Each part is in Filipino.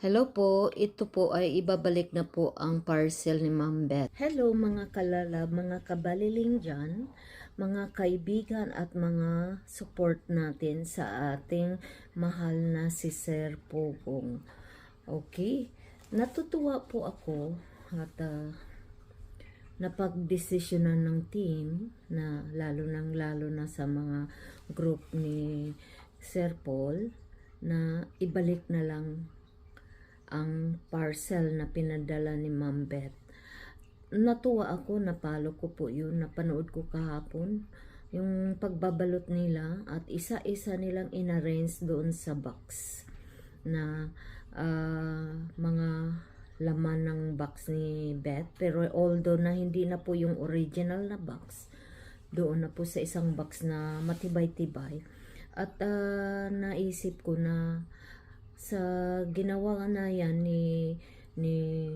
Hello po, ito po ay ibabalik na po ang parcel ni Ma'am Beth. Hello mga kalala, mga kabaliling dyan, mga kaibigan at mga support natin sa ating mahal na si Sir Pogong. Okay, natutuwa po ako at uh, napagdesisyonan ng team na lalo nang lalo na sa mga group ni Sir Paul na ibalik na lang ang parcel na pinadala ni Ma'am Beth. Natuwa ako, napalo ko po yun, napanood ko kahapon yung pagbabalot nila at isa-isa nilang inarrange doon sa box na ah, mga laman ng box ni Beth pero although na hindi na po yung original na box doon na po sa isang box na matibay-tibay at ah, naisip ko na sa ginawa na yan ni ni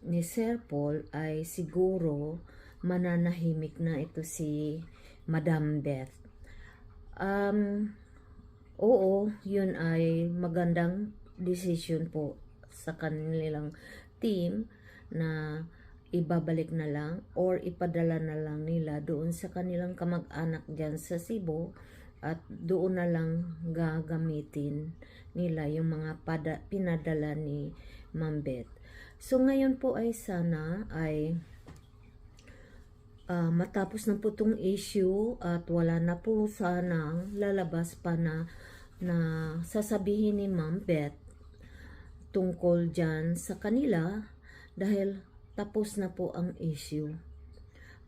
ni Sir Paul ay siguro mananahimik na ito si Madam Beth. Um, oo, yun ay magandang decision po sa kanilang team na ibabalik na lang or ipadala na lang nila doon sa kanilang kamag-anak dyan sa Cebu at doon na lang gagamitin nila yung mga pada, pinadala ni Ma'am Beth. So ngayon po ay sana ay ah, matapos na po itong issue at wala na po sanang lalabas pa na na sasabihin ni Ma'am Beth tungkol dyan sa kanila dahil tapos na po ang issue.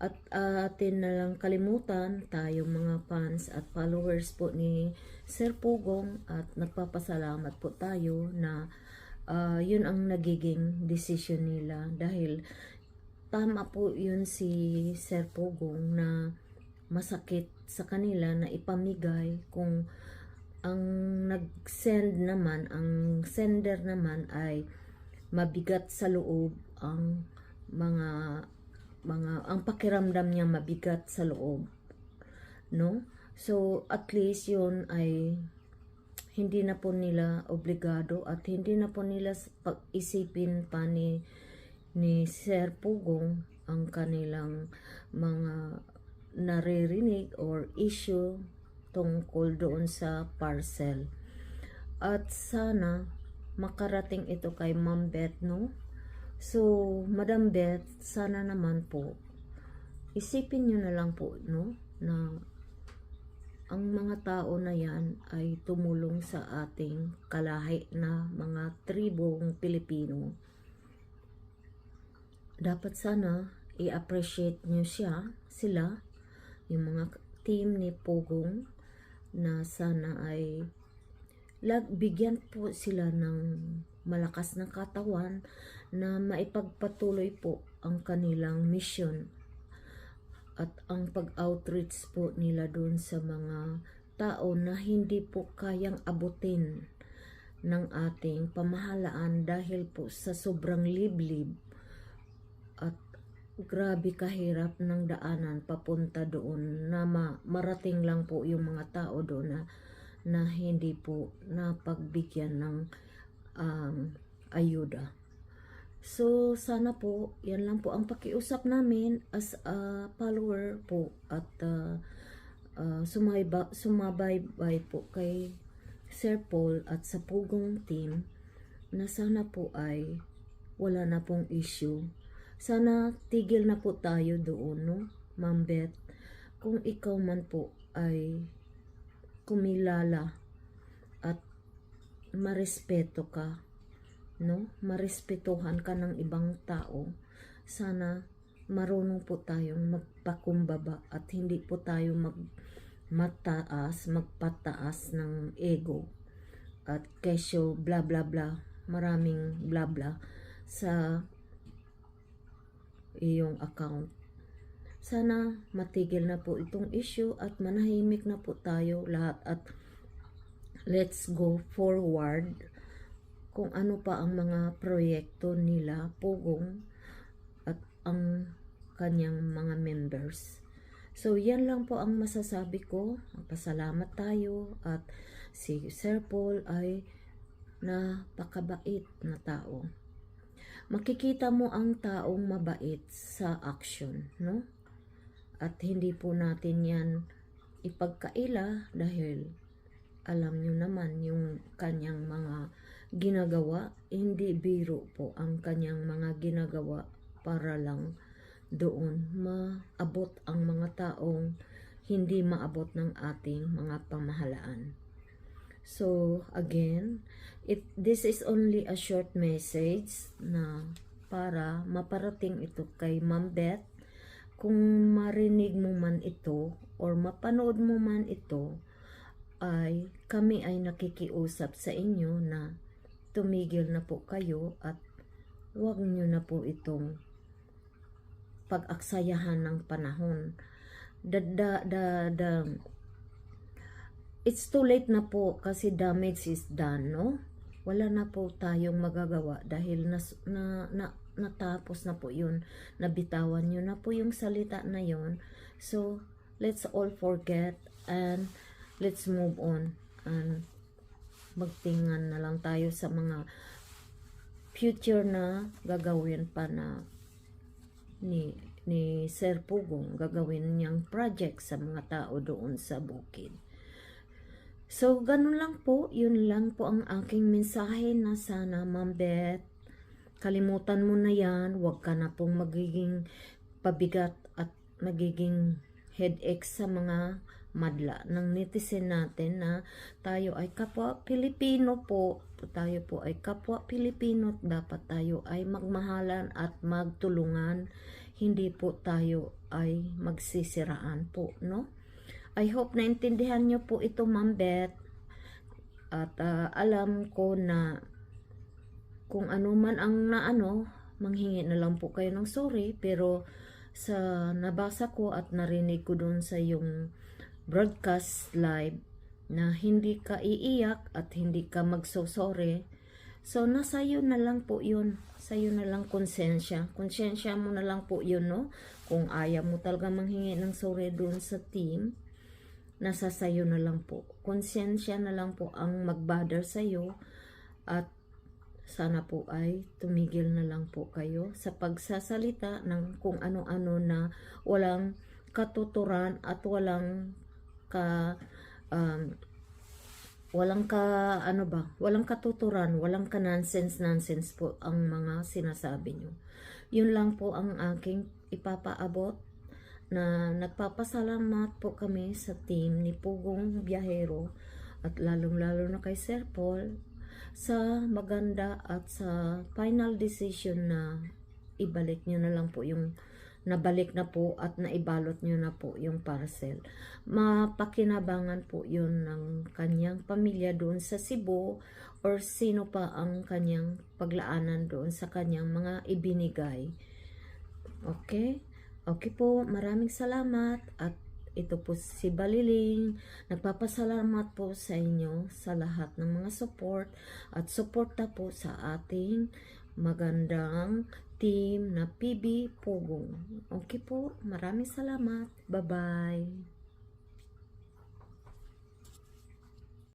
At ah, atin na lang kalimutan tayo mga fans at followers po ni Sir Pugong at nagpapasalamat po tayo na ah, yun ang nagiging decision nila dahil tama po yun si Sir Pugong na masakit sa kanila na ipamigay kung ang nag-send naman, ang sender naman ay mabigat sa loob ang mga mga ang pakiramdam niya mabigat sa loob no? So at least yun ay hindi na po nila obligado at hindi na po nila pag-isipin pa ni ni Sir Pugong ang kanilang mga naririnig or issue tungkol doon sa parcel. At sana makarating ito kay Ma'am Beth no So, Madam Beth, sana naman po, isipin nyo na lang po, no, na ang mga tao na yan ay tumulong sa ating kalahi na mga tribong Pilipino. Dapat sana i-appreciate nyo siya, sila, yung mga team ni Pogong na sana ay lag, bigyan po sila ng malakas na katawan na maipagpatuloy po ang kanilang mission at ang pag-outreach po nila doon sa mga tao na hindi po kayang abutin ng ating pamahalaan dahil po sa sobrang liblib at grabe kahirap ng daanan papunta doon na ma- marating lang po yung mga tao doon na na hindi po napagbigyan ng um, ayuda. So, sana po, yan lang po ang pakiusap namin as a follower po at uh, uh, sumayba, sumabaybay po kay Sir Paul at sa Pugong team na sana po ay wala na pong issue. Sana tigil na po tayo doon, no? Ma'am Beth, kung ikaw man po ay kumilala marespeto ka, no? Marespetuhan ka ng ibang tao. Sana marunong po tayong magpakumbaba at hindi po tayo mag mataas, magpataas ng ego at kesyo bla bla bla, maraming bla bla sa iyong account. Sana matigil na po itong issue at manahimik na po tayo lahat at let's go forward kung ano pa ang mga proyekto nila, Pugong at ang kanyang mga members. So, yan lang po ang masasabi ko. Pasalamat tayo at si Sir Paul ay na pakabait na tao. Makikita mo ang taong mabait sa action, no? At hindi po natin yan ipagkaila dahil alam nyo naman yung kanyang mga ginagawa, hindi biro po ang kanyang mga ginagawa para lang doon maabot ang mga taong hindi maabot ng ating mga pamahalaan. So, again, it, this is only a short message na para maparating ito kay Ma'am Beth. Kung marinig mo man ito or mapanood mo man ito, ay kami ay nakikiusap sa inyo na tumigil na po kayo at huwag nyo na po itong pag-aksayahan ng panahon. Da, da, da, da, it's too late na po kasi damage is done, no? Wala na po tayong magagawa dahil nas, na, na, natapos na po yun. Nabitawan nyo na po yung salita na yun. So, let's all forget and let's move on and magtingan na lang tayo sa mga future na gagawin pa na ni ni Sir Pugong gagawin niyang project sa mga tao doon sa bukid. So, ganun lang po. Yun lang po ang aking mensahe na sana, Ma'am Beth, kalimutan mo na yan. Huwag ka na pong magiging pabigat at magiging headache sa mga madla ng netizen natin na tayo ay kapwa Pilipino po. Tayo po ay kapwa Pilipino at dapat tayo ay magmahalan at magtulungan. Hindi po tayo ay magsisiraan po, no? I hope naintindihan nyo po ito, Ma'am Beth. At ah, alam ko na kung ano man ang naano, manghingi na lang po kayo ng sorry. Pero sa nabasa ko at narinig ko doon sa yung broadcast live na hindi ka iiyak at hindi ka magsosorry. So, nasa iyo na lang po yun. Sa iyo na lang konsensya. Konsensya mo na lang po yun, no? Kung ayaw mo talaga manghingi ng sorry doon sa team, nasa sayo na lang po. Konsensya na lang po ang magbother sa'yo at sana po ay tumigil na lang po kayo sa pagsasalita ng kung ano-ano na walang katuturan at walang ka um, walang ka ano ba walang katuturan walang ka nonsense nonsense po ang mga sinasabi nyo yun lang po ang aking ipapaabot na nagpapasalamat po kami sa team ni Pugong Biyahero at lalong-lalo na kay Sir Paul sa maganda at sa final decision na ibalik nyo na lang po yung nabalik na po at naibalot nyo na po yung parcel. Mapakinabangan po yun ng kanyang pamilya doon sa Cebu or sino pa ang kanyang paglaanan doon sa kanyang mga ibinigay. Okay? Okay po, maraming salamat at ito po si Baliling. Nagpapasalamat po sa inyo sa lahat ng mga support at suporta po sa ating magandang team na PB Pugong. Okay po, maraming salamat. Bye-bye.